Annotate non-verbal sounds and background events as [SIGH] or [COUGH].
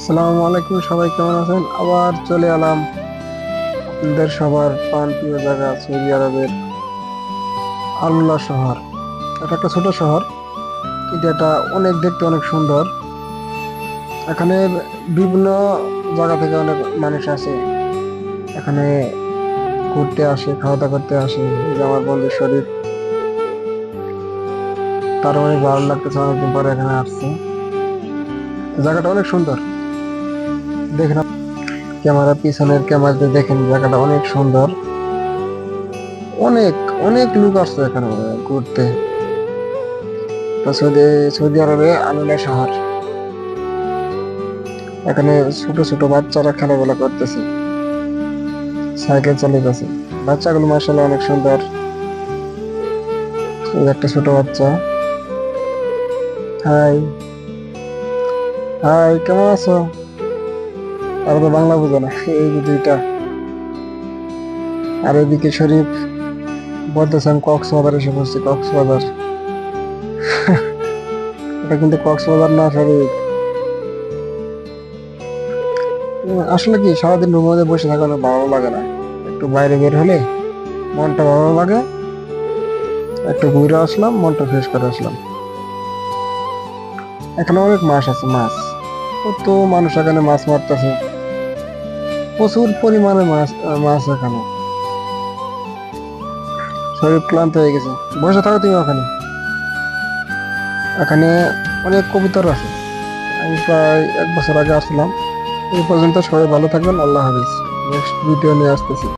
আসসালামু আলাইকুম, সবাই কেমন আছেন? আবার চলে এলাম আপনাদের সবার প্রাণ প্রিয় জায়গা সৌদি আরবের আল্লাহ শহর। এটা একটা ছোট শহর, কিন্তু এটা অনেক দেখতে অনেক সুন্দর। এখানে বিভিন্ন জায়গা থেকে অনেক মানুষ আসে। এখানে ঘুরতে আসে খাওয়া দাওয়া করতে আসে আমার বন্ধু শরীর। তার অনেক ভালো লাগতেছে, অনেকদিন পরে এখানে আসছে। জায়গাটা অনেক সুন্দর। দেখেন ক্যামেরা পিছনের ক্যামেরাতে দেখেন জায়গাটা অনেক সুন্দর। অনেক অনেক লোক আসছে এখানে ঘুরতে। তো সৌদি সৌদি আরবে আমিনা শহর। এখানে ছোট ছোট বাচ্চারা খেলাধুলা করতেছে। সাইকেল চালিয়েছে বাচ্চাগুলো মার্শাল্লাহ অনেক সুন্দর। একটা ছোট বাচ্চা। হাই। হাই, কেমন আছো? আর তো বাংলা বুঝে না। এই যে দুইটা। আর এদিকে শরীফ বলতেছে আমি কক্সবাজার এসে পড়ছি, কক্সবাজার। [LAUGHS] এটা কিন্তু কক্সবাজার না, শরীফ। আসলে কি, সারাদিন মধ্যে বসে থাকা অনেক ভালো লাগে না। একটু বাইরে বের হলে মনটা ভালো লাগে। একটু ঘুরে আসলাম, মনটা ফ্রেশ করে আসলাম। এখানে অনেক মাছ আছে, মাছ। কত মানুষ এখানে মাছ মারতেছে। প্রচুর পরিমাণে মাছ মাছ ওখানে শরীর ক্লান্ত হয়ে গেছে। বসে থাকো তুমি ওখানে। এখানে অনেক কবুতর আছে। আমি প্রায় এক বছর আগে আসলাম। এই পর্যন্ত সবাই ভালো থাকবেন। আল্লাহ হাফিজ। নেক্সট ভিডিও নিয়ে আসতেছি।